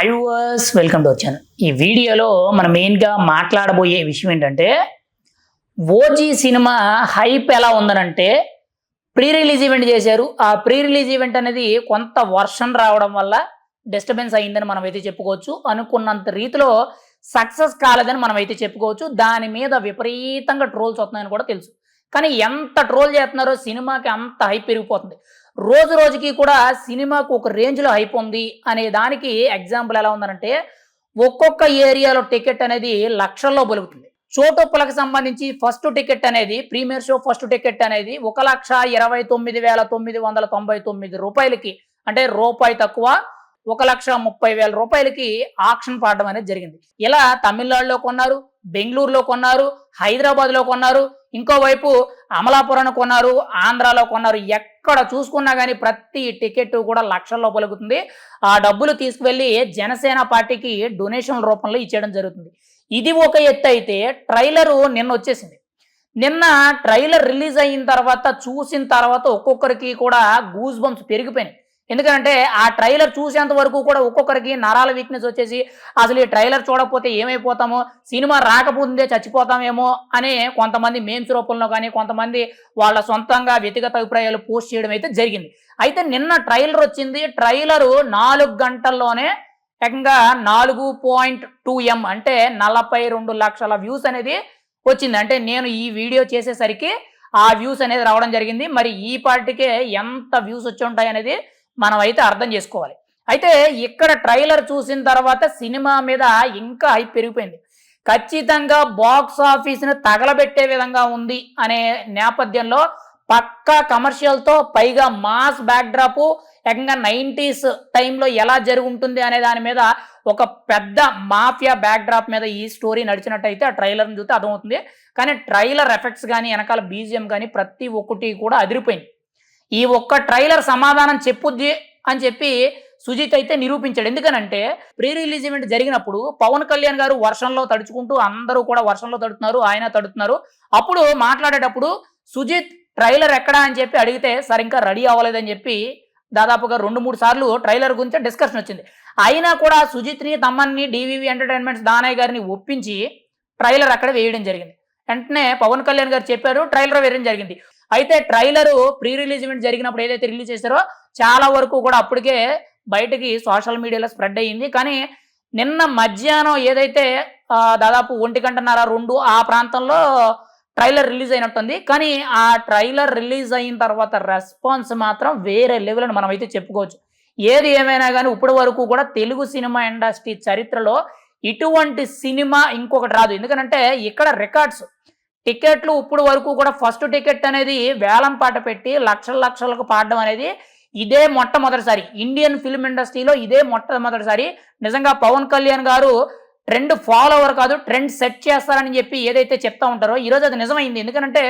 Hi verse welcome to వచ్చాను ఈ వీడియోలో మనం మెయిన్గా మాట్లాడబోయే విషయం ఏంటంటే ఓజీ సినిమా హైప్ ఎలా ఉందనంటే ప్రీ రిలీజ్ ఈవెంట్ చేశారు. ఆ ప్రీ రిలీజ్ ఈవెంట్ అనేది కొంత వర్షం రావడం వల్ల డిస్టర్బెన్స్ అయిందని మనం అయితే చెప్పుకోవచ్చు. అనుకున్నంత రీతిలో సక్సెస్ కాలేదని మనం అయితే చెప్పుకోవచ్చు. దాని మీద విపరీతంగా ట్రోల్స్ వస్తున్నాయని కూడా తెలుసు. కానీ ఎంత ట్రోల్ చేస్తున్నారో సినిమాకి అంత హైప్ పెరిగిపోతుంది. రోజు రోజుకి కూడా సినిమాకు ఒక రేంజ్లో హైప్ ఉంది అనే దానికి ఎగ్జాంపుల్ ఎలా ఉందనంటే ఒక్కొక్క ఏరియాలో టికెట్ అనేది లక్షల్లో బలుగుతుంది. చోటొప్పులకు సంబంధించి ఫస్ట్ టికెట్ అనేది ప్రీమియర్ షో ఫస్ట్ టికెట్ అనేది ఒక లక్ష ఇరవై తొమ్మిది వేల తొమ్మిది వందల తొంభై తొమ్మిది రూపాయలకి అంటే రూపాయి తక్కువ ఒక లక్ష ముప్పై వేల రూపాయలకి ఆక్షన్ పాడడం అనేది జరిగింది. ఇలా తమిళనాడులో కొన్నారు బెంగళూరులో కొన్నారు హైదరాబాద్లో కొన్నారు ఇంకోవైపు అమలాపురం కొన్నారు ఆంధ్రాలో కొన్నారు. ఎక్కడ చూసుకున్నా కానీ ప్రతి టికెట్ కూడా లక్షల్లో పలుకుతుంది. ఆ డబ్బులు తీసుకువెళ్ళి జనసేన పార్టీకి డొనేషన్ రూపంలో ఇచ్చేయడం జరుగుతుంది. ఇది ఒక ఎత్తు అయితే ట్రైలరు నిన్న వచ్చేసింది. నిన్న ట్రైలర్ రిలీజ్ అయిన తర్వాత చూసిన తర్వాత ఒక్కొక్కరికి కూడా గూజ్ బంప్స్ పెరిగిపోయినాయి. ఎందుకంటే ఆ ట్రైలర్ చూసేంత వరకు కూడా ఒక్కొక్కరికి నరాల వీక్నెస్ వచ్చేసి అసలు ఈ ట్రైలర్ చూడకపోతే ఏమైపోతామో సినిమా రాకపోతుందే చచ్చిపోతామేమో అని కొంతమంది మేమ్స్ రూపంలో కానీ కొంతమంది వాళ్ళ సొంతంగా వ్యక్తిగత అభిప్రాయాలు పోస్ట్ చేయడం అయితే జరిగింది. అయితే నిన్న ట్రైలర్ వచ్చింది. ట్రైలరు నాలుగు గంటల్లోనే ఏకంగా నాలుగు పాయింట్ టూ ఎం అంటే నలభై రెండు లక్షల వ్యూస్ అనేది వచ్చింది. అంటే నేను ఈ వీడియో చేసేసరికి ఆ వ్యూస్ అనేది రావడం జరిగింది. మరి ఈ పార్టీకే ఎంత వ్యూస్ వచ్చి ఉంటాయి అనేది మనం అయితే అర్థం చేసుకోవాలి. అయితే ఇక్కడ ట్రైలర్ చూసిన తర్వాత సినిమా మీద ఇంకా హైప్ పెరిగిపోయింది. ఖచ్చితంగా బాక్స్ ఆఫీస్ని తగలబెట్టే విధంగా ఉంది అనే నేపథ్యంలో పక్కా కమర్షియల్తో పైగా మాస్ బ్యాక్డ్రాప్ ఏకంగా నైంటీస్ టైంలో ఎలా జరుగుంటుంది అనే దాని మీద ఒక పెద్ద మాఫియా బ్యాక్డ్రాప్ మీద ఈ స్టోరీ నడిచినట్టయితే ఆ ట్రైలర్ని చూస్తే అర్థమవుతుంది. కానీ ట్రైలర్ ఎఫెక్ట్స్ కానీ వెనకాల బీజిఎం కానీ ప్రతి ఒక్కటి కూడా అదిరిపోయింది. ఈ ఒక్క ట్రైలర్ సమాధానం చెప్పుద్ది అని చెప్పి సుజిత్ అయితే నిరూపించాడు. ఎందుకనంటే ప్రీ రిలీజ్ ఈవెంట్ జరిగినప్పుడు పవన్ కళ్యాణ్ గారు వర్షంలో తడుచుకుంటూ అందరూ కూడా వర్షంలో తడుతున్నారు ఆయన తడుతున్నారు. అప్పుడు మాట్లాడేటప్పుడు సుజిత్ ట్రైలర్ ఎక్కడా? అని చెప్పి అడిగితే సరే ఇంకా రెడీ అవ్వలేదని చెప్పి దాదాపుగా రెండు మూడు సార్లు ట్రైలర్ గురించి డిస్కషన్ వచ్చింది. అయినా కూడా సుజిత్ని తమ్మన్ని డివివి ఎంటర్టైన్మెంట్స్ దానయ్య గారిని ఒప్పించి ట్రైలర్ అక్కడ వేయడం జరిగింది. వెంటనే పవన్ కళ్యాణ్ గారు చెప్పారు ట్రైలర్ వేయడం జరిగింది. అయితే ట్రైలర్ ప్రీ రిలీజ్ ఈవెంట్ జరిగినప్పుడు ఏదైతే రిలీజ్ చేశారో చాలా వరకు కూడా అప్పటికే బయటకి సోషల్ మీడియాలో స్ప్రెడ్ అయ్యింది. కానీ నిన్న మధ్యాహ్నం ఏదైతే దాదాపు ఒంటి గంటన్నర రెండు ఆ ప్రాంతంలో ట్రైలర్ రిలీజ్ అయినట్టుంది. కానీ ఆ ట్రైలర్ రిలీజ్ అయిన తర్వాత రెస్పాన్స్ మాత్రం వేరే లెవెల్ అని మనం అయితే చెప్పుకోవచ్చు. ఏది ఏమైనా కానీ ఇప్పటి వరకు కూడా తెలుగు సినిమా ఇండస్ట్రీ చరిత్రలో ఇటువంటి సినిమా ఇంకొకటి రాదు. ఎందుకంటే ఇక్కడ రికార్డ్స్ టికెట్లు ఇప్పుడు వరకు కూడా ఫస్ట్ టికెట్ అనేది వేలం పాట పెట్టి లక్షల లక్షలకు పాడడం అనేది ఇదే మొట్టమొదటిసారి. ఇండియన్ ఫిల్మ్ ఇండస్ట్రీలో ఇదే మొట్టమొదటిసారి. నిజంగా పవన్ కళ్యాణ్ గారు ట్రెండ్ ఫాలోవర్ కాదు ట్రెండ్ సెట్ చేస్తారని చెప్పి ఏదైతే చెప్తా ఉంటారో ఈరోజు అది నిజమైంది. ఎందుకంటే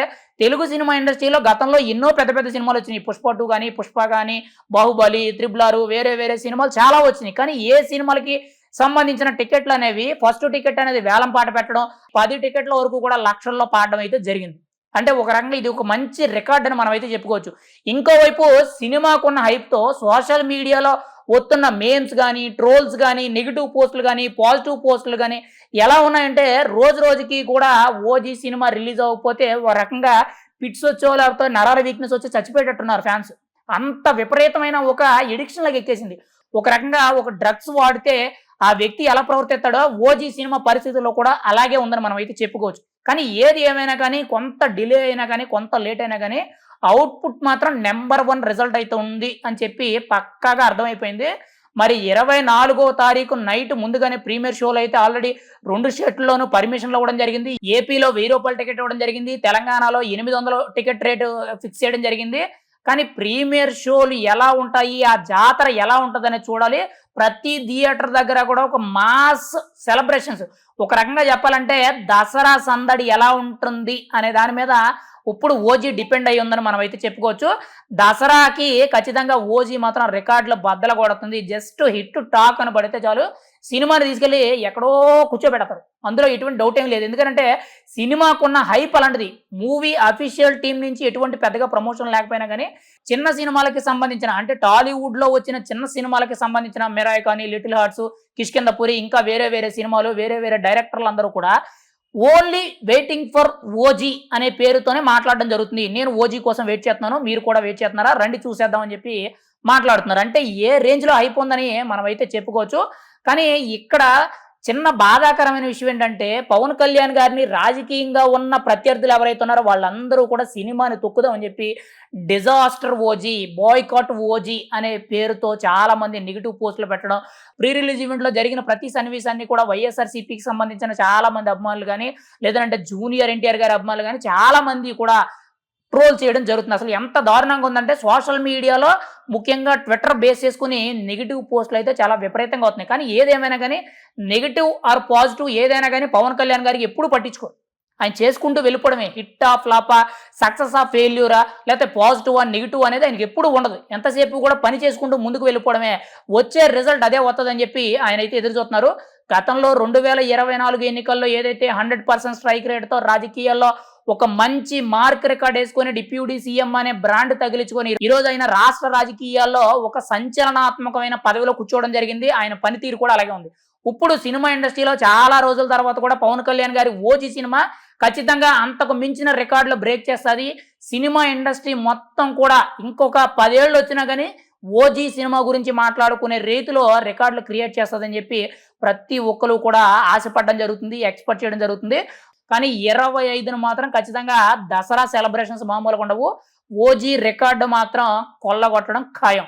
తెలుగు సినిమా ఇండస్ట్రీలో గతంలో ఎన్నో పెద్ద పెద్ద సినిమాలు వచ్చినాయి. పుష్ప టూ కానీ పుష్ప కానీ బాహుబలి త్రిబులారు వేరే వేరే సినిమాలు చాలా వచ్చినాయి. కానీ ఏ సినిమాలకి సంబంధించిన టికెట్లు అనేవి ఫస్ట్ టికెట్ అనేది వేలం పాట పెట్టడం పది టికెట్ల వరకు కూడా లక్షల్లో పాడడం అయితే జరిగింది. అంటే ఒక రకంగా ఇది ఒక మంచి రికార్డ్ అని మనం అయితే చెప్పుకోవచ్చు ఇంకోవైపు సినిమాకున్న హైప్తో సోషల్ మీడియాలో వస్తున్న మేమ్స్ కానీ ట్రోల్స్ కానీ నెగిటివ్ పోస్టులు కానీ పాజిటివ్ పోస్టులు కానీ ఎలా ఉన్నాయంటే రోజు రోజుకి కూడా ఓజీ సినిమా రిలీజ్ అవ్వకపోతే ఒక రకంగా పిట్స్ వచ్చో లేకపోతే నరాల వీక్నెస్ వచ్చి చచ్చిపోయేటట్టున్నారు ఫ్యాన్స్ అంత విపరీతమైన ఒక ఎడిక్షన్లోకి ఎక్కేసింది. ఒక రకంగా ఒక డ్రగ్స్ వాడితే ఆ వ్యక్తి ఎలా ప్రవర్తిస్తాడో ఓజీ సినిమా పరిస్థితుల్లో కూడా అలాగే ఉందని మనం అయితే చెప్పుకోవచ్చు. కానీ ఏది ఏమైనా కానీ కొంత డిలే అయినా కానీ కొంత లేట్ అయినా కానీ అవుట్పుట్ మాత్రం నెంబర్ వన్ రిజల్ట్ అయితే ఉంది అని చెప్పి పక్కాగా అర్థమైపోయింది. మరి ఇరవై నాలుగో తారీఖు నైట్ ముందుగానే ప్రీమియర్ షోలు అయితే ఆల్రెడీ రెండు షెట్లలోనూ పర్మిషన్లు ఇవ్వడం జరిగింది. ఏపీలో వెయ్యి రూపాయల టికెట్ ఇవ్వడం జరిగింది. తెలంగాణలో ఎనిమిది వందల టికెట్ రేటు ఫిక్స్ చేయడం జరిగింది. కానీ ప్రీమియర్ షోలు ఎలా ఉంటాయి? ఆ జాతర ఎలా ఉంటుందని చూడాలి. ప్రతి థియేటర్ దగ్గర కూడా ఒక మాస్ సెలబ్రేషన్స్. ఒక రకంగా చెప్పాలంటే దసరా సందడి ఎలా ఉంటుంది అనే దాని మీద ఇప్పుడు ఓజీ డిపెండ్ అయి ఉందని మనం అయితే చెప్పుకోవచ్చు. దసరాకి ఖచ్చితంగా ఓజీ మాత్రం రికార్డులు బద్దలు కొడుతుంది. జస్ట్ హిట్ టాక్ అని పడితే చాలు. సినిమాని తీసుకెళ్ళి ఎక్కడో కూర్చోబెడతారు. అందులో ఎటువంటి డౌట్ ఏం లేదు. ఎందుకంటే సినిమాకున్న హైప్ అలాంటిది. మూవీ అఫీషియల్ టీం నుంచి ఎటువంటి పెద్దగా ప్రమోషన్ లేకపోయినా కానీ చిన్న సినిమాలకి సంబంధించిన అంటే టాలీవుడ్లో వచ్చిన చిన్న సినిమాలకి సంబంధించిన మెరాయ్ కానీ లిటిల్ హార్ట్స్ కిష్కిందపురి ఇంకా వేరే వేరే సినిమాలు వేరే వేరే డైరెక్టర్లు అందరూ కూడా ఓన్లీ వెయిటింగ్ ఫర్ ఓజీ అనే పేరుతోనే మాట్లాడడం జరుగుతుంది. నేను ఓజీ కోసం వెయిట్ చేస్తున్నాను మీరు కూడా వెయిట్ చేస్తున్నారా? రండి చూసేద్దామని చెప్పి మాట్లాడుతున్నారు. అంటే ఏ రేంజ్లో అయిపోందని మనం అయితే చెప్పుకోవచ్చు. కానీ ఇక్కడ చిన్న బాధాకరమైన విషయం ఏంటంటే పవన్ కళ్యాణ్ గారిని రాజకీయంగా ఉన్న ప్రత్యర్థులు ఎవరైతే ఉన్నారో వాళ్ళందరూ కూడా సినిమాని తొక్కుదామని చెప్పి డిజాస్టర్ ఓజీ బాయ్కాట్ ఓజీ అనే పేరుతో చాలా మంది నెగిటివ్ పోస్టులు పెట్టడం ప్రీ రిలీజ్ ఈవెంట్లో జరిగిన ప్రతి సన్నివేశాన్ని కూడా వైఎస్ఆర్సీపీకి సంబంధించిన చాలా మంది అభిమానులు కానీ లేదంటే జూనియర్ ఎన్టీఆర్ గారి అభిమానులు కానీ చాలా మంది కూడా ట్రోల్ చేయడం జరుగుతుంది. అసలు ఎంత దారుణంగా ఉందంటే సోషల్ మీడియాలో ముఖ్యంగా ట్విట్టర్ బేస్ చేసుకుని నెగిటివ్ పోస్టులు అయితే చాలా విపరీతంగా అవుతున్నాయి కానీ ఏదేమైనా కానీ నెగిటివ్ ఆర్ పాజిటివ్ ఏదైనా కానీ పవన్ కళ్యాణ్ గారికి ఎప్పుడు పట్టించుకో ఆయన చేసుకుంటూ వెళ్ళిపోవడమే. హిట్ ఆ ఫ్లాపా సక్సెస్ ఆ ఫెయిల్యూరా లేకపోతే పాజిటివ్ ఆ నెగిటివ్ అనేది ఆయనకి ఎప్పుడు ఉండదు. ఎంతసేపు కూడా పని చేసుకుంటూ ముందుకు వెళ్ళిపోవడమే. వచ్చే రిజల్ట్ అదే వస్తుందని చెప్పి ఆయన అయితే ఎదురు చూస్తున్నారు. గతంలో రెండు వేల ఇరవై నాలుగు ఎన్నికల్లో ఏదైతే హండ్రెడ్ పర్సెంట్ స్ట్రైక్ రేట్తో రాజకీయాల్లో ఒక మంచి మార్క్ రికార్డ్ వేసుకొని డిప్యూటీ సీఎం అనే బ్రాండ్ తగిలించుకొని ఈరోజు ఆయన రాష్ట్ర రాజకీయాల్లో ఒక సంచలనాత్మకమైన పదవిలో కూర్చోవడం జరిగింది. ఆయన పనితీరు కూడా అలాగే ఉంది. ఇప్పుడు సినిమా ఇండస్ట్రీలో చాలా రోజుల తర్వాత కూడా పవన్ కళ్యాణ్ గారి ఓజీ సినిమా ఖచ్చితంగా అంతకు మించిన రికార్డులు బ్రేక్ చేస్తుంది. సినిమా ఇండస్ట్రీ మొత్తం కూడా ఇంకొక పదేళ్ళు వచ్చినా కానీ ఓజీ సినిమా గురించి మాట్లాడుకునే రీతిలో రికార్డులు క్రియేట్ చేస్తుందని చెప్పి ప్రతి ఒక్కరు కూడా ఆశపడడం జరుగుతుంది ఎక్స్పెక్ట్ చేయడం జరుగుతుంది. కానీ ఇరవై ఐదున మాత్రం ఖచ్చితంగా దసరా సెలబ్రేషన్స్ మామూలుగా ఉండవు. ఓజీ రికార్డు మాత్రం కొల్లగొట్టడం ఖాయం.